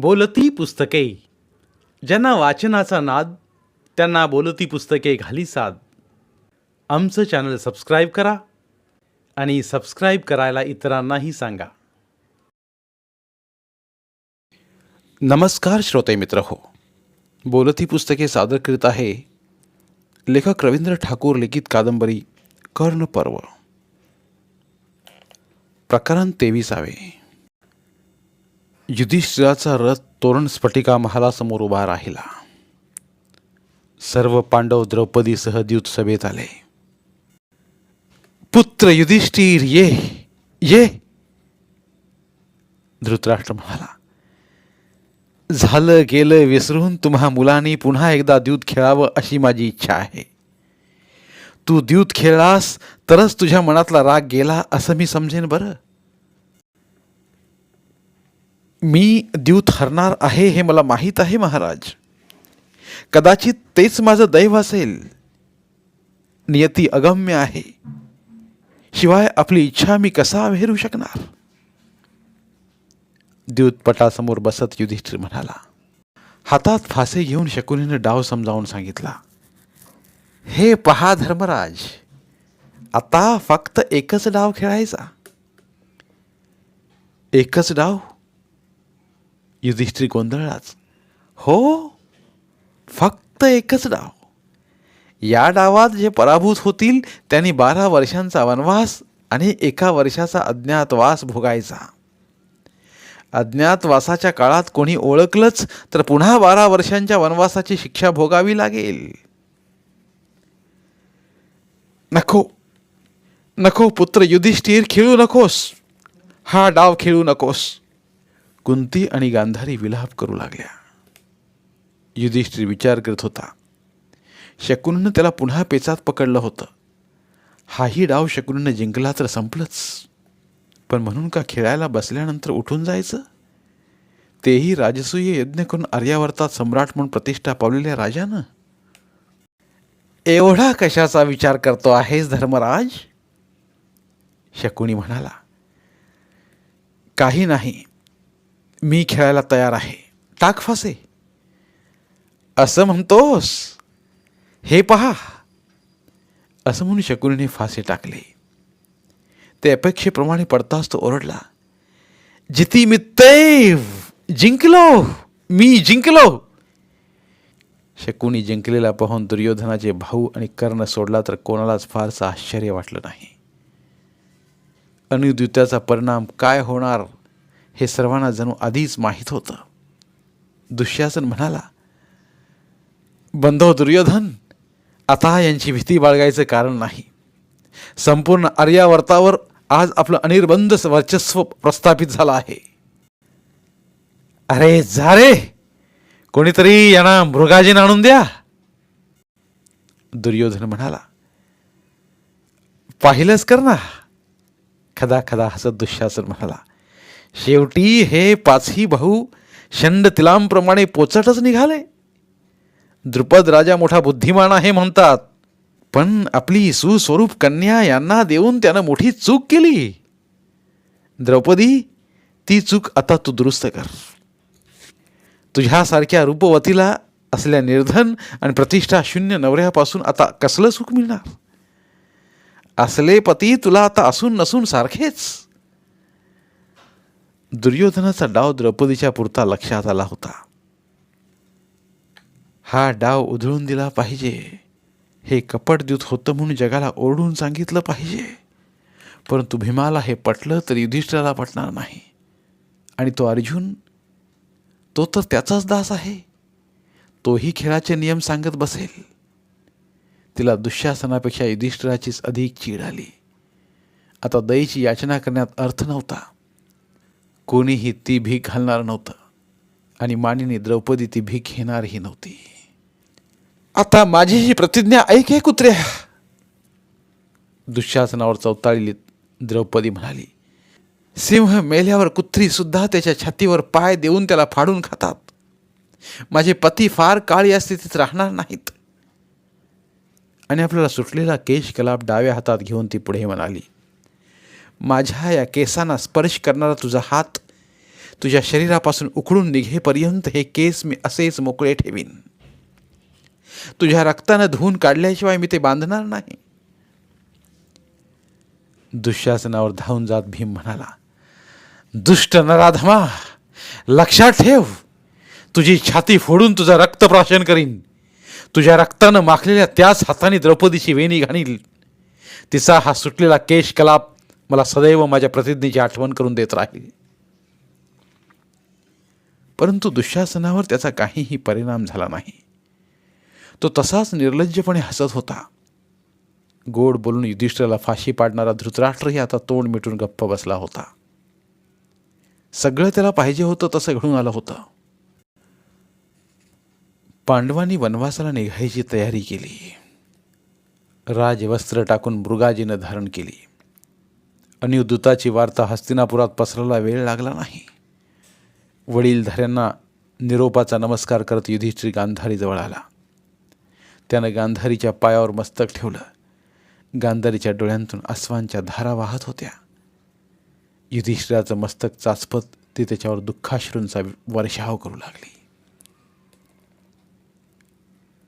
बोलती पुस्तके. ज्यांना वाचनाचा नाद त्यांना बोलती पुस्तके घाली साद. आमचं चॅनल सबस्क्राईब करा आणि सबस्क्राईब करायला इतरांनाही सांगा. नमस्कार श्रोते मित्र हो बोलती पुस्तके सादर करीत आहे लेखक रवींद्र ठाकूर लिखित कादंबरी कर्ण पर्व प्रकरण तेविसावे. युधिष्ठिराचा रथ तोरण स्फटिका महालासमोर उभा राहिला. सर्व पांडव द्रौपदीसह द्यूत सभेत आले. पुत्र युधिष्ठिर ये ये! धृतराष्ट्र म्हणाला झालं गेलं विसरून तुम्हा मुलांनी पुन्हा एकदा द्यूत खेळावं अशी माझी इच्छा आहे. तू द्यूत खेळलास तरच तुझ्या मनातला राग गेला असं मी समजेन बरं. मी द्यूत हरणार आहे हे मला माहीत आहे महाराज. कदाचित तेच माझं दैव असेल. नियती अगम्य आहे. शिवाय आपली इच्छा मी कसा अव्हेरू शकणार? द्यूतपटासमोर बसत युधिष्ठिर म्हणाला हातात फासे घेऊन शकुनीनं डाव समजावून सांगितला हे पहा धर्मराज आता फक्त एकच डाव खेळायचा. एकच डाव युधिष्ठिर गोंधळलाच हो? फक्त एकच डाव या डावात जे पराभूत होतील त्यांनी बारा वर्षांचा वनवास आणि एका वर्षाचा अज्ञातवास भोगायचा. अज्ञातवासाच्या काळात कोणी ओळखलंच तर पुन्हा बारा वर्षांच्या वनवासाची शिक्षा भोगावी लागेल. नको. नको पुत्र युधिष्ठिर खेळू नकोस. हा डाव खेळू नकोस. कुंती आणि गांधारी विलाप करू लागल्या. युधिष्ठिर विचार करत होता. शकुनीनं त्याला पुन्हा पेचात पकडलं होतं. हाही डाव शकुनीनं जिंकला तर संपलंच. पण म्हणून का खेळायला बसल्यानंतर उठून जायचं? तेही राजसूय यज्ञ करून आर्यावर्तात सम्राट म्हणून प्रतिष्ठा पावलेल्या राजानं? एवढा कशाचा विचार करतो आहेस धर्मराज? शकुनी म्हणाला. काही नाही. मी खेळायला तयार आहे. टाक फासे. असं म्हणतोस. हे पहा. असं म्हणून शकुनीने फासे टाकले. ते अपेक्षेप्रमाणे पडताच तो ओरडला. जिती मित्तैव जिंकलो. मी जिंकलो. शकुनी जिंकलेला पाहून दुर्योधनाचे भाऊ आणि कर्ण सोडला तर कोणालाच फारसं आश्चर्य वाटलं नाही. अनुद्युत्याचा परिणाम काय होणार? हे सर्वांना जणू आधीच माहीत होतं. दुःशासन म्हणाला बंधो दुर्योधन आता यांची भीती बाळगायचं कारण नाही. संपूर्ण आर्यावर्तावर आज आपलं अनिर्बंध वर्चस्व प्रस्थापित झालं आहे. अरे जा रे! कोणीतरी यांना मृगाजीन आणून द्या. दुर्योधन म्हणाला पाहिलंच कर ना. खदा खदा हसत दुःशासन म्हणाला शेवटी हे पाचही भाऊ शंड तिलांप्रमाणे पोचटच निघाले. द्रुपद राजा मोठा बुद्धिमान आहे म्हणतात पण आपली सुस्वरूप कन्या यांना देऊन त्यानं मोठी चूक केली. द्रौपदी ती चूक आता तू दुरुस्त कर. तुझ्यासारख्या रूपवतीला असल्या निर्धन आणि प्रतिष्ठा शून्य नवऱ्यापासून आता कसलं सुख मिळणार? असले पती तुला आता असून नसून सारखेच. दुर्योधनाचा डाव द्रौपदीच्या पुरता लक्षात आला होता. हा डाव उधळून दिला पाहिजे. हे कपट होतं म्हणून जगाला ओरडून सांगितलं पाहिजे. परंतु भीमाला हे पटलं तर युधिष्ठिराला पटणार नाही. आणि तो अर्जुन तो तर त्याचाच दास आहे. तोही खेळाचे नियम सांगत बसेल. तिला दुःशासनापेक्षा युधिष्ठिराचीच अधिक चीड आली. आता दयेची याचना करण्यात अर्थ नव्हता. कोणीही ती भीक घालणार नव्हतं. आणि मानिनी द्रौपदी ती भीक घेणारही नव्हती. आता माझी ही प्रतिज्ञा ऐक हे कुत्र्या दुःशासनावर चौताळली द्रौपदी म्हणाली सिंह मेल्यावर कुत्री सुद्धा त्याच्या छातीवर पाय देऊन त्याला फाडून खातात. माझे पती फार काळ या स्थितीत राहणार नाहीत. आणि आपल्याला सुटलेला केश कलाप डाव्या हातात घेऊन ती पुढे म्हणाली माझ्या या केसांना स्पर्श करणारा तुझा हात तुझ्या शरीरापासून उखडून निघेपर्यंत हे केस मी असेच मोकळे ठेवीन. तुझ्या रक्तानं धुवून काढल्याशिवाय मी ते बांधणार नाही. दुःशासनावर धावून जात भीम म्हणाला दुष्ट नराधमा लक्षात ठेव. तुझी छाती फोडून तुझं रक्तप्राशन करीन. तुझ्या रक्तानं माखलेल्या त्याच हाताने द्रौपदीची वेणी घाणील तिचा हा सुटलेला केश कलाप मला सदैव माझ्या प्रतिज्ञेची आठवण करून देत राहील. परंतु दुःशासनावर त्याचा काहीही परिणाम झाला नाही. तो तसाच निर्लज्जपणे हसत होता. गोड बोलून युधिष्ठिराला फाशी पाडणारा धृतराष्ट्रही आता तोंड मिटून गप्प बसला होता. सगळं त्याला पाहिजे होतं तसं घडून आलं होतं. पांडवांनी वनवासाला निघायची तयारी केली. राजवस्त्र टाकून मृगाजीनं धारण केली. अनिवदूताची वार्ता हस्तिनापुरात पसरायला वेळ लागला नाही. वडीलधाऱ्यांना निरोपाचा नमस्कार करत युधिष्ठिर गांधारीजवळ आला. त्यानं गांधारीच्या पायावर मस्तक ठेवलं. गांधारीच्या डोळ्यांतून अस्वांच्या धारा वाहत होत्या. युधिष्ठिराचं मस्तक चाचपत ती त्याच्यावर दुःखाश्रूंचा वर्षाव करू लागली.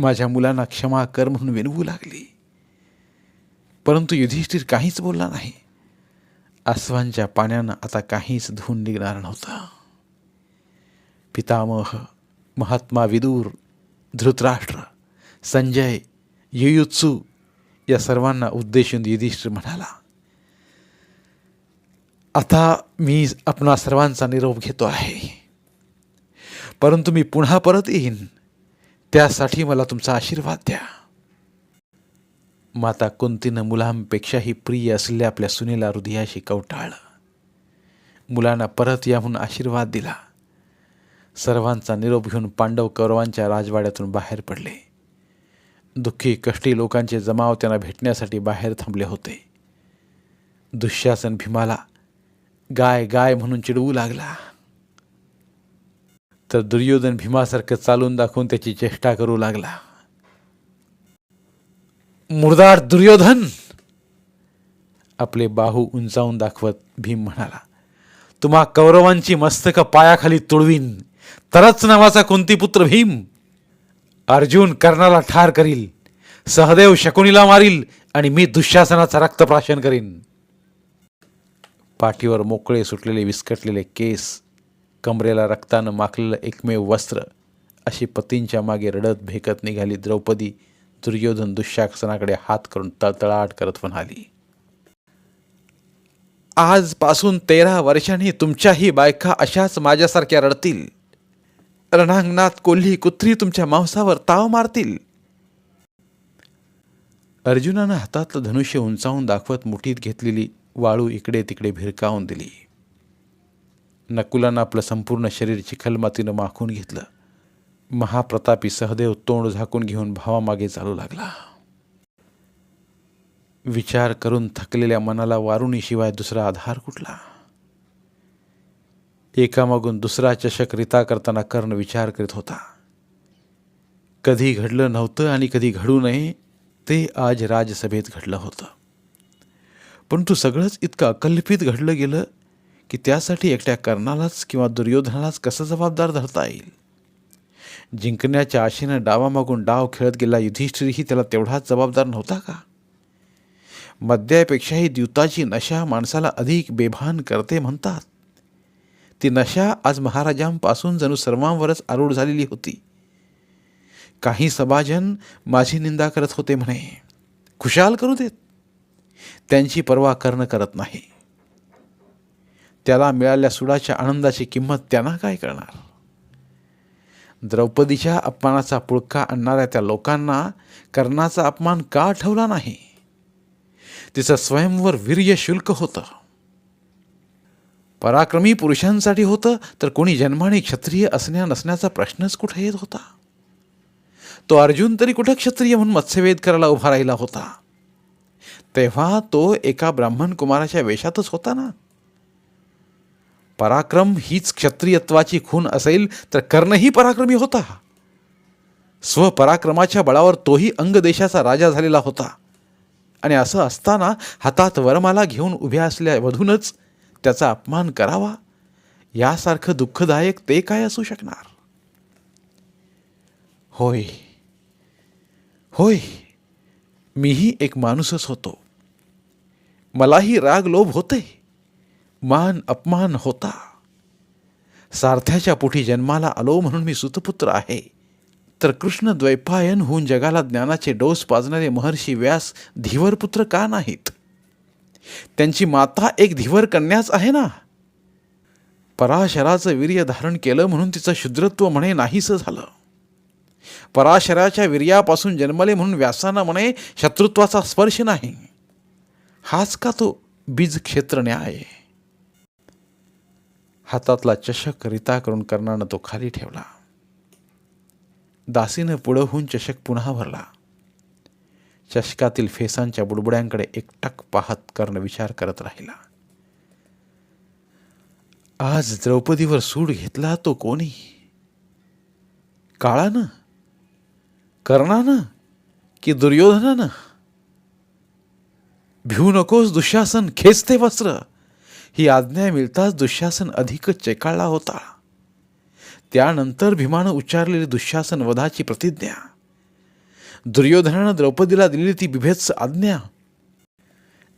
माझ्या मुलांना क्षमा कर म्हणून विनवू लागली. परंतु युधिष्ठिर काहीच बोलला नाही. आसवांच्या पाण्यानं आता काहीच धुवून निघणार नव्हतं. पितामह महात्मा विदूर धृतराष्ट्र संजय युयुत्सू या सर्वांना उद्देशून युधिष्ठिर म्हणाला आता मी आपणा सर्वांचा निरोप घेतो आहे. परंतु मी पुन्हा परत येईन. त्यासाठी मला तुमचा आशीर्वाद द्या. माता कुंतीनं मुलांपेक्षाही प्रिय असलेल्या आपल्या सुनेला हृदयाशी कवटाळलं. मुलांना परत या म्हणून आशीर्वाद दिला. सर्वांचा निरोप घेऊन पांडव कौरवांच्या राजवाड्यातून बाहेर पडले. दुःखी कष्टी लोकांचे जमाव त्यांना भेटण्यासाठी बाहेर थांबले होते. दुःशासन भीमाला गाय गाय म्हणून चिडवू लागला. तर दुर्योधन भीमासारखं चालून दाखवून त्याची चेष्टा करू लागला. मुर्दार दुर्योधन. आपले बाहू उंचावून दाखवत भीम म्हणाला तुम्हा कौरवांची मस्तक पायाखाली तुळवीन तरच नावाचा कोणती पुत्र भीम? अर्जुन कर्णाला ठार करील सहदेव शकुनीला मारील आणि मी दुःशासनाचा रक्तप्राशन करीन. पाठीवर मोकळे सुटलेले विस्कटलेले केस कमरेला रक्तानं माखलेलं एकमेव वस्त्र अशी पतींच्या मागे रडत भेकत निघाली द्रौपदी दुर्योधन दुःशासनाकडे हात करून तळतळाट करत म्हणाली आजपासून तेरा वर्षांनी तुमच्याही बायका अशाच माझ्यासारख्या रडतील. रणांगणात कोल्ही कुत्री तुमच्या मांसावर ताव मारतील. अर्जुनानं हातातलं धनुष्य उंचावून दाखवत मुठीत घेतलेली वाळू इकडे तिकडे भिरकावून दिली. नकुलानं आपलं संपूर्ण शरीर चिखलमातीनं माखून घेतलं. महाप्रतापी सहदेव तोंड झाकून घेऊन भावामागे चालू लागला. विचार करून थकलेल्या मनाला वारुणीशिवाय दुसरा आधार कुठला? एकामागून दुसरा चषक रिता करताना कर्ण विचार करीत होता. कधी घडलं नव्हतं आणि कधी घडू नये ते आज राजसभेत घडलं होतं. परंतु सगळंच इतकं अकल्पित घडलं गेलं की त्यासाठी एकट्या कर्णालाच किंवा दुर्योधनालाच कसं जबाबदार धरता येईल? जिंकण्याच्या आशेनं डावामागून डाव खेळत गेला युधिष्ठिरही त्याला तेवढाच जबाबदार नव्हता का? मद्यापेक्षाही द्युताची नशा माणसाला अधिक बेभान करते म्हणतात. ती नशा आज महाराजांपासून जणू सर्वांवरच आरूढ झालेली होती. काही सभाजन माझी निंदा करत होते म्हणे खुशाल करू देत. त्यांची पर्वा करणं करत नाही. त्याला मिळाल्या सुडाच्या आनंदाची किंमत त्यांना काय करणार? द्रौपदीच्या अपमानाचा पुळका आणणाऱ्या त्या लोकांना कर्णाचा अपमान का आठवला नाही? तिचं स्वयंवर वीर्य शुल्क होतं. पराक्रमी पुरुषांसाठी होतं तर कोणी जन्माने क्षत्रिय असण्या नसण्याचा प्रश्नच कुठे येत होता? तो अर्जुन तरी कुठं क्षत्रिय म्हणून मत्स्यवेद करायला उभा राहिला होता? तेव्हा तो एका ब्राह्मण कुमाराच्या वेशातच होता ना? पराक्रम हीच क्षत्रियत्वाची खून असेल तर कर्णही पराक्रमी होता. स्वपराक्रमाच्या बळावर तोही अंग देशाचा राजा झालेला होता. आणि असं असताना हातात वरमाला घेऊन उभ्या असल्या वधूनच त्याचा अपमान करावा यासारखं दुःखदायक ते काय असू शकणार? होय होय मीही एक माणूसच होतो. मलाही राग लोभ होते मान अपमान होता. सारथ्याच्या पोटी जन्माला आलो म्हणून मी सुतपुत्र आहे. तर कृष्ण द्वैपायन होऊन जगाला ज्ञानाचे डोस पाजणारे महर्षी व्यास धीवरपुत्र का नाहीत? त्यांची माता एक धीवर कन्याच आहे ना? पराशराचं वीर्य धारण केलं म्हणून तिचं शुद्रत्व म्हणे नाहीसं झालं. पराशराच्या वीर्यापासून जन्मले म्हणून व्यासांना म्हणे शत्रुत्वाचा स्पर्श नाही. हाच का तो बीज क्षेत्र न्याय? हातातला चषक रिता करून कर्णानं तो खाली ठेवला. दासीनं पुढं होऊन चषक पुन्हा भरला. चषकातील फेसांच्या बुडबुड्यांकडे एकटक पाहत कर्ण विचार करत राहिला. आज द्रौपदीवर सूड घेतला तो कोणी? काळानं? कर्णानं? की दुर्योधनानं? भिवू नकोस दुःशासन खेचते वस्त्र. ही आज्ञा मिळताच दुःशासन अधिकच चेकाळला होता. त्यानंतर भीमानं उच्चारलेली दुःशासन वधाची प्रतिज्ञा. दुर्योधनानं द्रौपदीला दिलेली ती बिभेत्स आज्ञा.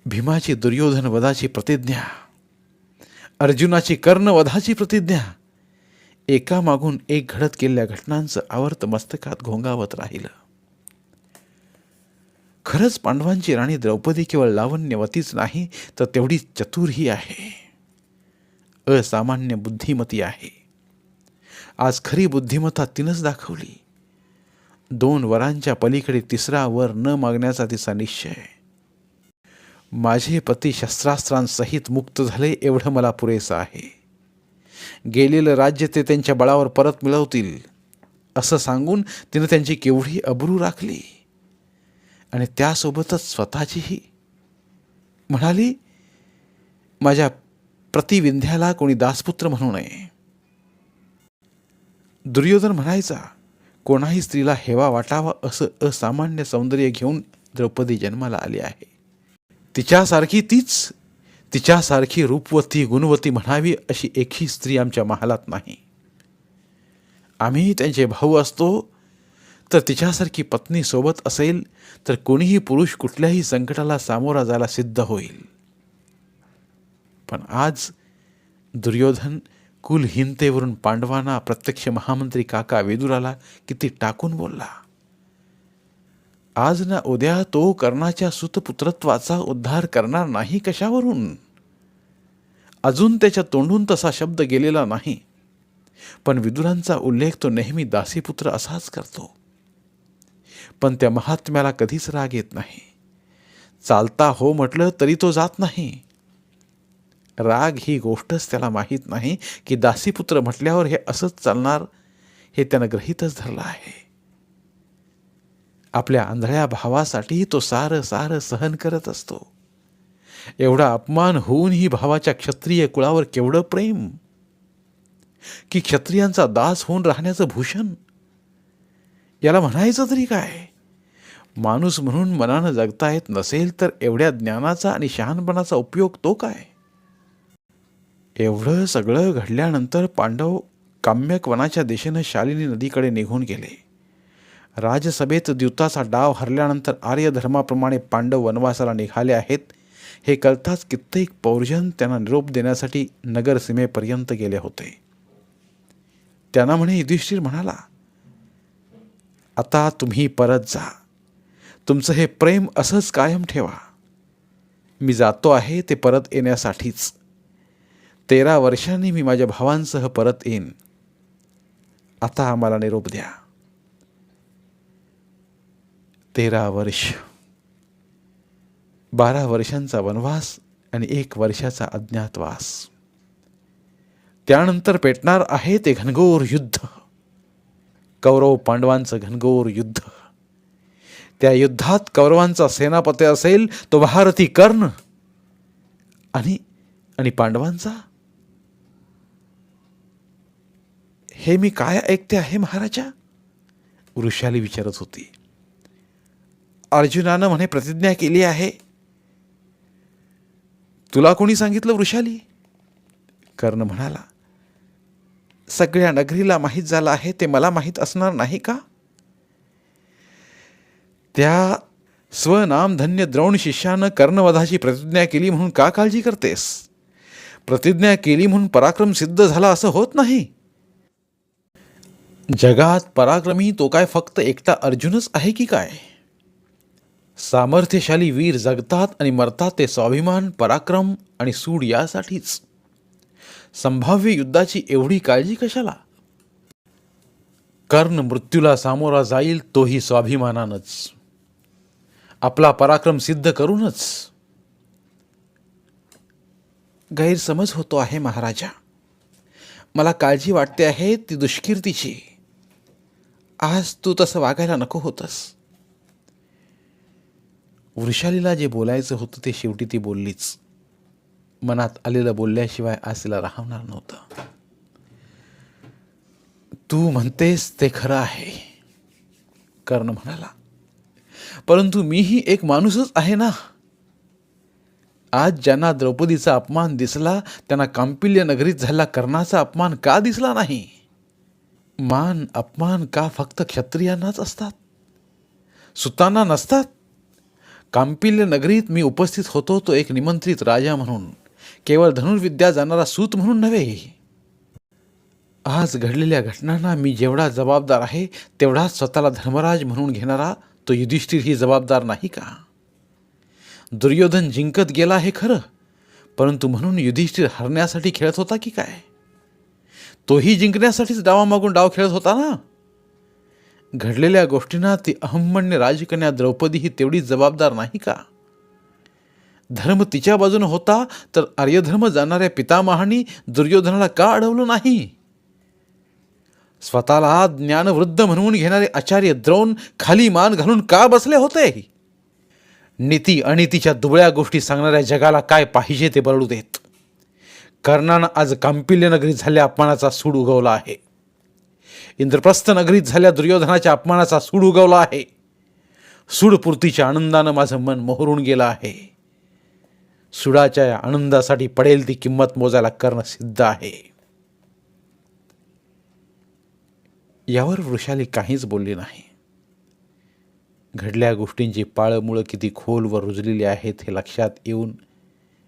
भीमाची दुर्योधन वधाची प्रतिज्ञा. अर्जुनाची कर्णवधाची प्रतिज्ञा. एकामागून एक घडत गेलेल्या घटनांचं आवर्त मस्तकात घोंगावत राहिलं. खरंच पांडवांची राणी द्रौपदी केवळ लावण्यवतीच नाही तर तेवढी चतुरही आहे. असामान्य बुद्धिमती आहे. आज खरी बुद्धिमत्ता तिनंच दाखवली. दोन वरांच्या पलीकडे तिसरा वर न मागण्याचा तिचा निश्चय. माझे पती शस्त्रास्त्रांसहित मुक्त झाले एवढं मला पुरेसं आहे. गेलेलं राज्य ते त्यांच्या बळावर परत मिळवतील असं सांगून तिनं त्यांची केवढी अब्रू राखली. आणि त्यासोबतच स्वतःचीही. म्हणाली माझ्या प्रतिविंध्याला कोणी दासपुत्र म्हणू नये. दुर्योधन म्हणायचा कोणाही स्त्रीला हेवा वाटावा असं असामान्य सौंदर्य घेऊन द्रौपदी जन्माला आली आहे. तिच्यासारखी तीच तिच्यासारखी रूपवती गुणवती म्हणावी अशी एकही स्त्री आमच्या महालात नाही. आम्ही त्यांचे भाऊ असतो तर तिच्यासारखी पत्नी सोबत असेल तर कोणीही पुरुष कुठल्याही संकटाला सामोरा जायला सिद्ध होईल. पण आज दुर्योधन कुलहीनतेवरून पांडवांना प्रत्यक्ष महामंत्री काका वेदुराला किती टाकून बोलला. आज ना उद्या तो कर्णाच्या सुतपुत्रत्वाचा उद्धार करणार नाही कशावरून? अजून त्याच्या तोंडून तसा शब्द गेलेला नाही. पण विदुरांचा उल्लेख तो नेहमी दासीपुत्र असाच करतो. पण त्या महात्म्याला कधीच राग येत नाही. चालता हो म्हटलं तरी तो जात नाही. राग ही गोष्टच त्याला माहीत नाही की दासीपुत्र म्हटल्यावर हे असंच चालणार हे त्यानं ग्रहितच धरलं आहे. आपल्या आंधळ्या भावासाठी तो सारं सारं सहन करत असतो. एवढा अपमान होऊनही भावाच्या क्षत्रिय कुळावर केवढं प्रेम? की क्षत्रियांचा दास होऊन राहण्याचं भूषण? याला म्हणायचं तरी काय? माणूस म्हणून मनानं जगता येत नसेल तर एवढ्या ज्ञानाचा आणि शहाणपणाचा उपयोग तो काय? एवढं सगळं घडल्यानंतर पांडव काम्यक वनाच्या दिशेनं शालिनी नदीकडे निघून गेले. राजसभेत द्यूताचा डाव हरल्यानंतर आर्य धर्माप्रमाणे पांडव वनवासाला निघाले आहेत. हे कळताच कित्येक पौर्जन त्यांना निरोप देण्यासाठी नगरसीमेपर्यंत गेले होते. त्यांना म्हणे युधिष्ठिर म्हणाला आता तुम्ही परत जा. तुमचं हे प्रेम असंच कायम ठेवा. मी जातो आहे ते परत येण्यासाठीच. तेरा वर्षांनी मी माझ्या भावांसह परत येईन. आता आम्हाला निरोप द्या. तेरा वर्ष. बारा वर्षांचा वनवास आणि एक वर्षाचा अज्ञातवास. त्यानंतर पेटणार आहे ते घनघोर युद्ध. कौरव पांडवांचं घनघोर युद्ध. त्या युद्धात कौरवांचा सेनापती असेल तो महारथी कर्ण. आणि आणि पांडवांचा? हे मी काय ऐकते आहे महाराजा? वृषाली विचारत होती. अर्जुनानं म्हणे प्रतिज्ञा केली आहे. तुला कोणी सांगितलं वृषाली कर्ण म्हणाला सगळ्या नगरीला माहीत झालं आहे ते मला माहीत असणार नाही का? त्या स्वनामधन्य द्रोण शिष्यानं कर्णवधाची प्रतिज्ञा केली म्हणून का काळजी करतेस? प्रतिज्ञा केली म्हणून पराक्रम सिद्ध झाला असं होत नाही. जगात पराक्रमी तो काय फक्त एकटा अर्जुनच आहे की काय? सामर्थ्यशाली वीर जगतात आणि मरतात ते स्वाभिमान पराक्रम आणि सूड यासाठीच. संभाव्य युद्धाची एवढी काळजी कशाला? कर्ण मृत्यूला सामोरा जाईल तोही स्वाभिमानानच. आपला पराक्रम सिद्ध करूनच गैरसमज होतो आहे महाराजा. मला काळजी वाटते आहे ती दुष्कीर्तीची. आज तू तसं वागायला नको होतस. वृषालीला जे बोलायचं होतं ते शेवटी ती बोललीच. मनात आलेलं बोलल्याशिवाय आज तिला राहणार नव्हतं. तू म्हणतेस ते खरं आहे कर्ण म्हणाला. परंतु मीही एक माणूसच आहे ना? आज ज्यांना द्रौपदीचा अपमान दिसला त्यांना कांपिल्य नगरीत झाला कर्णाचा अपमान का दिसला नाही? मान अपमान का फक्त क्षत्रियांनाच असतात? सुतांना नसतात? कांपिल्य नगरीत मी उपस्थित होतो तो एक निमंत्रित राजा म्हणून. केवळ धनुर्विद्या जाणारा सूत म्हणून नव्हे. आज घडलेल्या घटनांना मी जेवढा जबाबदार आहे तेवढाच स्वतःला धर्मराज म्हणून घेणारा तो युधिष्ठिर ही जबाबदार नाही का? दुर्योधन जिंकत गेला हे खरं परंतु म्हणून युधिष्ठिर हरण्यासाठी खेळत होता की काय? तोही जिंकण्यासाठीच डावामागून डाव खेळत होता ना? घडलेल्या गोष्टींना ती अहमन्य राजकन्या द्रौपदी ही तेवढी जबाबदार नाही का? धर्म तिच्या बाजूने होता तर आर्यधर्म जाणाऱ्या पितामहांनी दुर्योधनाला का अडवलं नाही? स्वतःला ज्ञानवृद्ध म्हणून घेणारे आचार्य द्रोण खाली मान घालून का बसले होते? नीती अनितीच्या दुबळ्या गोष्टी सांगणाऱ्या जगाला काय पाहिजे ते बरडू देत. कर्णानं आज कांपिल्य नगरीत अपमानाचा सूड उगवला आहे. इंद्रप्रस्थ नगरीत झाल्या दुर्योधनाच्या अपमानाचा सूड उगवला आहे. सूडपूर्तीच्या आनंदानं माझं मन मोहरून गेलं आहे. सुडाच्या या आनंदासाठी पडेल ती किंमत मोजायला करणं सिद्ध आहे. यावर वृषाली काहीच बोलली नाही. घडल्या गोष्टींची पाळमुळं किती खोल व रुजलेली आहेत हे लक्षात येऊन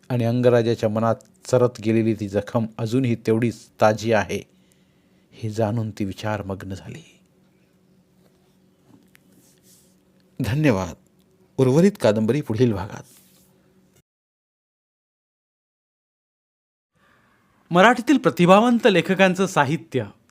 आणि अंगराजाच्या मनात चरत गेलेली ती जखम अजूनही तेवढीच ताजी आहे हे जाणून ती विचारमग्न झाली. धन्यवाद. उर्वरित कादंबरी पुढील भागात. मराठीतील प्रतिभावंत लेखकांचं साहित्य.